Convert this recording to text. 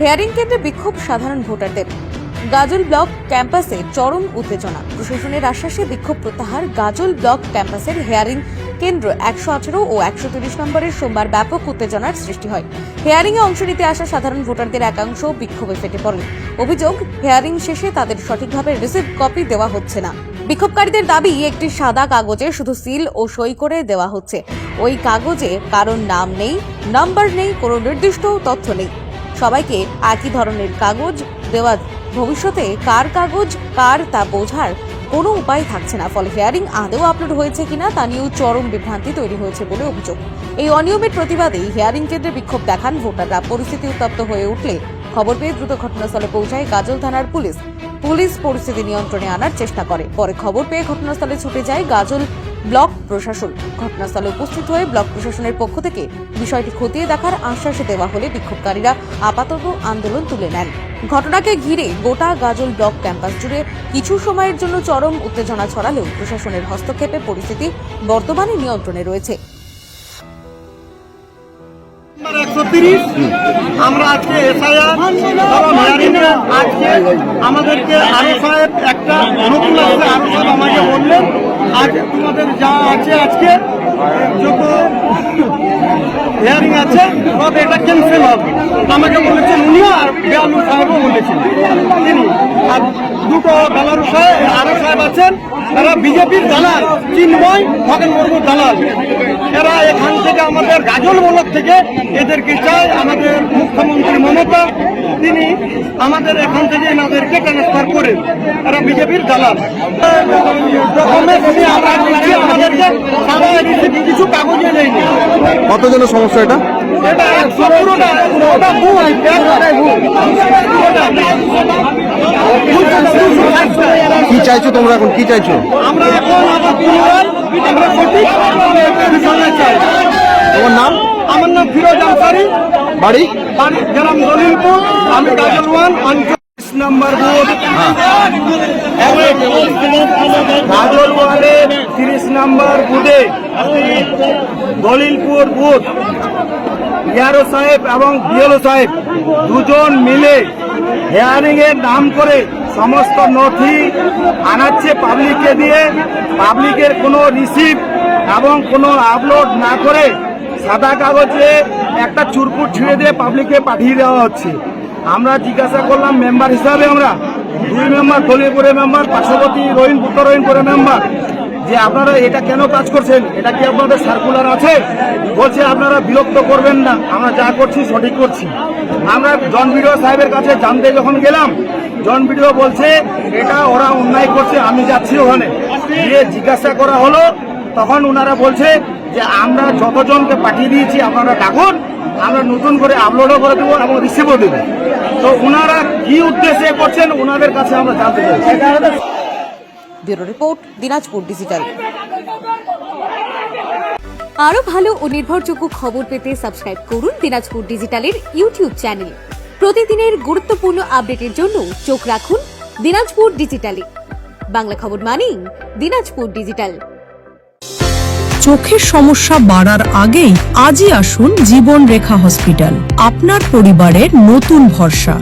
Hearing কেন্দ্রে বিক্ষোভ সাধারণ ভোটারদের। গাজল ব্লক ক্যাম্পাসে চরম উত্তেজনা। প্রশাসনের আশ্বাসে বিক্ষোভ প্রত্যাহার। গাজল ব্লক ক্যাম্পাসের হেয়ারিং কেন্দ্র একশো আঠারো ও একশো তিরিশ নম্বরের সোমবার ব্যাপক উত্তেজনার সৃষ্টি হয়। হেয়ারিং এ অংশ নিতে আসা সাধারণ ভোটারদের একাংশ বিক্ষোভে ফেটে পড়েন অভিযোগ, হেয়ারিং শেষে তাদের সঠিকভাবে রিসিভ কপি দেওয়া হচ্ছে না। বিক্ষোভকারীদের দাবি, একটি সাদা কাগজে শুধু সিল ও সই করে দেওয়া হচ্ছে। ওই কাগজে কারোর নাম নেই, নাম্বার নেই, কোনো নির্দিষ্ট তথ্য নেই। সবাইকে একই ধরনের কাগজ দেওয়া ভবিষ্যতে কার কাগজ, কার তা বোঝার কোনো উপায় থাকছে না। ফলে হেয়ারিং আদেও আপলোড হয়েছে কিনা তা নিয়েও চরম বিভ্রান্তি তৈরি হয়েছে বলে অভিযোগ। এই অনিয়মের প্রতিবাদে হেয়ারিং কেন্দ্রে বিক্ষোভ দেখান ভোটাররা। পরিস্থিতি উত্তপ্ত হয়ে উঠলে খবর পেয়ে দ্রুত ঘটনাস্থলে পৌঁছায় গাজল থানার পুলিশ। পুলিশ পরিস্থিতি নিয়ন্ত্রণে আনার চেষ্টা করে। পরে খবর পেয়ে ঘটনাস্থলে ছুটে যায় গাজল ব্লক প্রশাসন। ঘটনাস্থলে উপস্থিত হয়ে ব্লক প্রশাসনের পক্ষ থেকে বিষয়টি খতিয়ে দেখার আশ্বাস দেওয়া হলে বিক্ষোভকারীরা আপাতত আন্দোলন তুলে নেন। ঘটনাকে ঘিরে গোটা গাজল ব্লক ক্যাম্পাস জুড়ে কিছু সময়ের জন্য চরম উত্তেজনা ছড়ালেও প্রশাসনের হস্তক্ষেপে পরিস্থিতি বর্তমানে নিয়ন্ত্রণে রয়েছে। আমরা আজকে আজকে আমাদেরকে সাহেব একটা আরও আমাকে বললেন। যা আছে আজকে আছে এটা হবে। আমাকে বলেছেন উনিও আর বেয়ালু সাহেবও বলেছেন। তিনি। আর দুটো বেলারু সাহেব, আরও সাহেব আছেন। তারা বিজেপির দালাল চিন্ময় খগেন মুর্মুর দালাল। এরা এখান থেকে আমাদের গাজল ব্লক থেকে এদেরকে চায় আমাদের মুখ্যমন্ত্রী মমতা। তিনি আমাদের এখান থেকে এনাদেরকে ট্রান্সফার করেন। এরা বিজেপির দালাল। আমাদেরকে কিছু কাগজে নেয়নি কতজনের সমস্যা এটা? এটা একশো পুরোটা ওটা ভুল একটাই ভুল কি চাইছো তোমরা এখন? কি চাইছো? আমরা এখন তোমার নাম? আমার নাম ফিরোজ আনসারি। বাড়ি? বাড়ি গ্রাম দলিলপুর। আমি অঞ্চল নাম্বার বুথ গাজল তিরিশ নাম্বার বুথে দলিলপুর বুথ। ইয়ারো সাহেব এবং বিএলও সাহেব দুজন মিলে হেয়ারিং এর নাম করে সমস্ত নথি আনাচ্ছে পাবলিককে দিয়ে। পাবলিকের কোনো রিসিভ এবং কোনো আপলোড না করে সাদা কাগজে একটা চুরপুর ছিঁড়ে দিয়ে পাবলিককে পাঠিয়ে দেওয়া হচ্ছে। আমরা জিজ্ঞাসা করলাম মেম্বার হিসাবে আমরা? দুই মেম্বার দলীয়পুরে মেম্বার পার্শ্ববর্তী রহিন উত্তর করে মেম্বার যে আপনারা এটা কেন কাজ করছেন? এটা কি আপনাদের সার্কুলার আছে? বলছে, আপনারা বিরক্ত করবেন না। আমরা যা করছি, সঠিক করছি। আমরা জন বিডিও সাহেবের কাছে জানতে যখন গেলাম জন বিডিও বলছে, এটা ওরা অন্যায় করছে, আমি যাচ্ছি ওখানে। গিয়ে জিজ্ঞাসা করা হলো, তখন ওনারা বলছে যে, আমরা যতজনকে পাঠিয়ে দিয়েছি, আপনারা ডাকুন, আমরা নতুন করে আপলোডও করে দেবো এবং রিসিভও দেবো। তো ওনারা কি উদ্দেশ্যে করছেন ওনাদের কাছে আমরা জানতে চাই। Bureau report Dinajpur digital. আরও ভালো ও নির্ভরযোগ্য খবর পেতে সাবস্ক্রাইব করুন দিনাজপুর ডিজিটালের ইউটিউব চ্যানেল। প্রতিদিনের গুরুত্বপূর্ণ আপডেটের জন্য চোখ রাখুন দিনাজপুর ডিজিটালে। বাংলা খবর মানেই দিনাজপুর ডিজিটাল। চোখের সমস্যা বাড়ার আগেই আজই আসুন জীবন রেখা হসপিটাল। আপনার পরিবারের নতুন ভরসা।